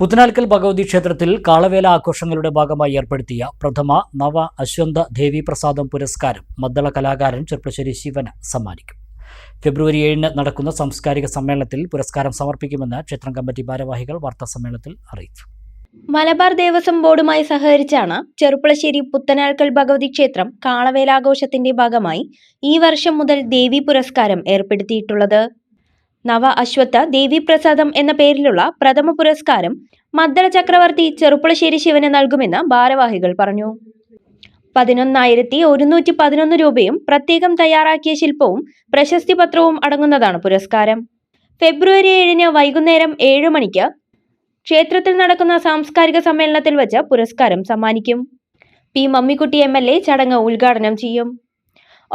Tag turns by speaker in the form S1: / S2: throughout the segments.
S1: പുത്തനാൽക്കൽ ഭഗവതി ക്ഷേത്രത്തിൽ കാളവേല ആഘോഷങ്ങളുടെ ഭാഗമായി ഏർപ്പെടുത്തിയ പ്രഥമ നവ അശ്വന്ത ദേവി പ്രസാദം പുരസ്കാരം മദ്ദള കലാകാരൻ ചെർപ്പശ്ശേരി ശിവന് സമ്മാനിക്കും. ഫെബ്രുവരി ഏഴിന് നടക്കുന്ന സാംസ്കാരിക സമ്മേളനത്തിൽ പുരസ്കാരം സമർപ്പിക്കുമെന്ന് ക്ഷേത്രം കമ്മിറ്റി ഭാരവാഹികൾ വാർത്താസമ്മേളനത്തിൽ അറിയിച്ചു.
S2: മലബാർ ദേവസ്വം ബോർഡുമായി സഹകരിച്ചാണ് ചെറുപ്പളശ്ശേരി പുത്തനാൽക്കൽ ഭഗവതി ക്ഷേത്രം കാളവേലാഘോഷത്തിന്റെ ഭാഗമായി ഈ വർഷം മുതൽ ദേവി പുരസ്കാരം ഏർപ്പെടുത്തിയിട്ടുള്ളത്. നവ അശ്വത്ഥ ദേവിപ്രസാദം എന്ന പേരിലുള്ള പ്രഥമ പുരസ്കാരം മദ്ദള ചക്രവർത്തി ചെറുപ്പളശ്ശേരി ശിവന് നൽകുമെന്ന് ഭാരവാഹികൾ പറഞ്ഞു. പതിനൊന്നായിരത്തി ഒരുന്നൂറ്റി പതിനൊന്ന് രൂപയും പ്രത്യേകം തയ്യാറാക്കിയ ശില്പവും പ്രശസ്തി പത്രവും അടങ്ങുന്നതാണ് പുരസ്കാരം. ഫെബ്രുവരി ഏഴിന് വൈകുന്നേരം ഏഴ് മണിക്ക് ക്ഷേത്രത്തിൽ നടക്കുന്ന സാംസ്കാരിക സമ്മേളനത്തിൽ വച്ച് പുരസ്കാരം സമ്മാനിക്കും. പി മമ്മിക്കുട്ടി എം ചടങ്ങ് ഉദ്ഘാടനം ചെയ്യും.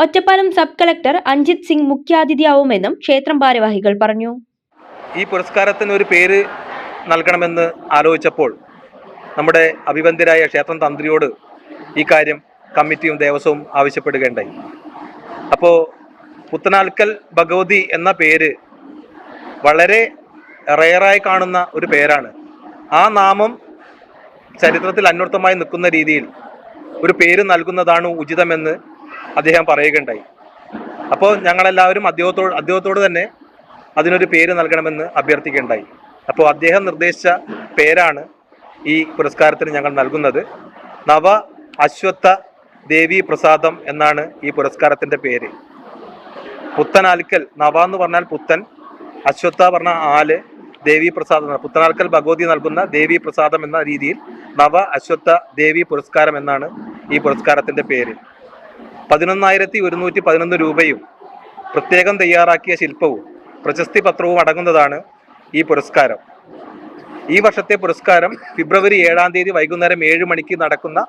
S2: ഒറ്റപ്പാലം സബ് കളക്ടർ അഞ്ജിത് സിംഗ് മുഖ്യാതിഥിയാവുമെന്നും ക്ഷേത്രം ഭാരവാഹികൾ പറഞ്ഞു.
S3: ഈ പുരസ്കാരത്തിന് ഒരു പേര് നൽകണമെന്ന് ആലോചിച്ചപ്പോൾ നമ്മുടെ അഭിബന്ധരായ ക്ഷേത്രം തന്ത്രിയോട് ഈ കാര്യം കമ്മിറ്റിയും ദേവസ്വവും ആവശ്യപ്പെടുകയുണ്ടായി. അപ്പോൾ പുത്തനാൽക്കൽ ഭഗവതി എന്ന പേര് വളരെ റെയറായി കാണുന്ന ഒരു പേരാണ്. ആ നാമം ചരിത്രത്തിൽ അന്വർത്ഥമായി നിൽക്കുന്ന രീതിയിൽ ഒരു പേര് നൽകുന്നതാണ് ഉചിതമെന്ന് അദ്ദേഹം പറയുകയുണ്ടായി. അപ്പോൾ ഞങ്ങളെല്ലാവരും അദ്ദേഹത്തോട് അദ്ദേഹത്തോട് തന്നെ അതിനൊരു പേര് നൽകണമെന്ന് അഭ്യർത്ഥിക്കുകയുണ്ടായി. അപ്പോൾ അദ്ദേഹം നിർദ്ദേശിച്ച പേരാണ് ഈ പുരസ്കാരത്തിന് ഞങ്ങൾ നൽകുന്നത്. നവ അശ്വത്ഥ ദേവി പ്രസാദം എന്നാണ് ഈ പുരസ്കാരത്തിന്റെ പേര്. പുത്തനാൽക്കൽ നവ എന്ന് പറഞ്ഞാൽ പുത്തൻ അശ്വത്ഥ പറഞ്ഞ ആൽ ദേവി പ്രസാദം പുത്തനാൽക്കൽ ഭഗവതി നൽകുന്ന ദേവി പ്രസാദം എന്ന രീതിയിൽ നവ അശ്വത്ഥ ദേവി പുരസ്കാരം എന്നാണ് ഈ പുരസ്കാരത്തിന്റെ പേര്. പതിനൊന്നായിരത്തി ഒരുന്നൂറ്റി പതിനൊന്ന് രൂപയും പ്രത്യേകം തയ്യാറാക്കിയ ശില്പവും പ്രശസ്തി പത്രവും അടങ്ങുന്നതാണ് ഈ പുരസ്കാരം. ഈ വർഷത്തെ പുരസ്കാരം ഫെബ്രുവരി ഏഴാം തീയതി വൈകുന്നേരം ഏഴ് മണിക്ക് നടക്കുന്ന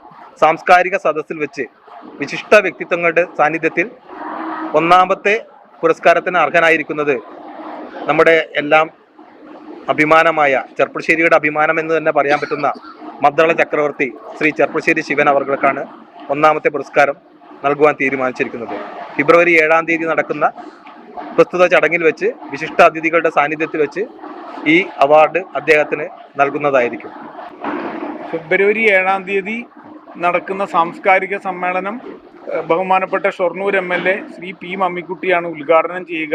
S3: സാംസ്കാരിക സദസ്സിൽ വെച്ച് വിശിഷ്ട വ്യക്തിത്വങ്ങളുടെ സാന്നിധ്യത്തിൽ ഒന്നാമത്തെ പുരസ്കാരത്തിന് അർഹനായിരിക്കുന്നത് നമ്മുടെ എല്ലാം അഭിമാനമായ ചെർപ്പശ്ശേരിയുടെ അഭിമാനം എന്ന് തന്നെ പറയാൻ പറ്റുന്ന മദ്ദള ചക്രവർത്തി ശ്രീ ചെർപ്പശ്ശേരി ശിവൻ അവർക്കാണ് ഒന്നാമത്തെ പുരസ്കാരം. നൽകുവാൻ തീരുമാനിച്ചിരിക്കുന്നത്. ഫെബ്രുവരി ഏഴാം തീയതി നടക്കുന്ന പ്രസ്തുത ചടങ്ങിൽ വെച്ച് വിശിഷ്ട അതിഥികളുടെ സാന്നിധ്യത്തിൽ വെച്ച് ഈ അവാർഡ് അദ്ദേഹത്തിന് നൽകുന്നതായിരിക്കും.
S4: ഫെബ്രുവരി ഏഴാം തീയതി നടക്കുന്ന സാംസ്കാരിക സമ്മേളനം ബഹുമാനപ്പെട്ട Shoranur M L A Shri P മമ്മിക്കുട്ടിയാണ് ഉദ്ഘാടനം ചെയ്യുക.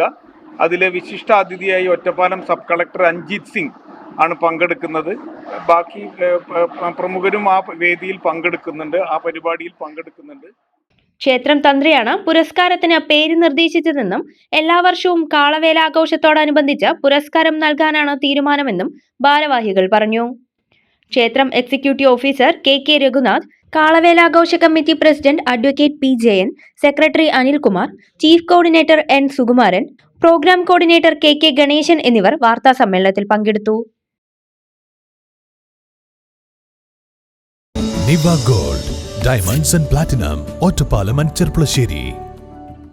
S4: അതിലെ വിശിഷ്ട അതിഥിയായി ഒറ്റപ്പാലം സബ് കളക്ടർ അഞ്ജിത് സിംഗ് ആണ് പങ്കെടുക്കുന്നത്. ബാക്കി പ്രമുഖരും ആ വേദിയിൽ പങ്കെടുക്കുന്നുണ്ട് ആ പരിപാടിയിൽ പങ്കെടുക്കുന്നുണ്ട്.
S2: ക്ഷേത്രം തന്ത്രിയാണ് പുരസ്കാരത്തിന് പേര് നിർദ്ദേശിച്ചതെന്നും എല്ലാ വർഷവും കാളവേല ആഘോഷത്തോടനുബന്ധിച്ച് പുരസ്കാരം നൽകാനാണ് തീരുമാനമെന്നും ഭാരവാഹികൾ പറഞ്ഞു. ക്ഷേത്രം executive officer K K Raghunath കാളവേലാഘോഷ committee president advocate P Jayan secretary Anilkumar chief coordinator N Sukumaran program coordinator K K Ganesan എന്നിവർ വാർത്താ സമ്മേളനത്തിൽ പങ്കെടുത്തു.
S5: Gold. Diamonds and platinum Ottapalam and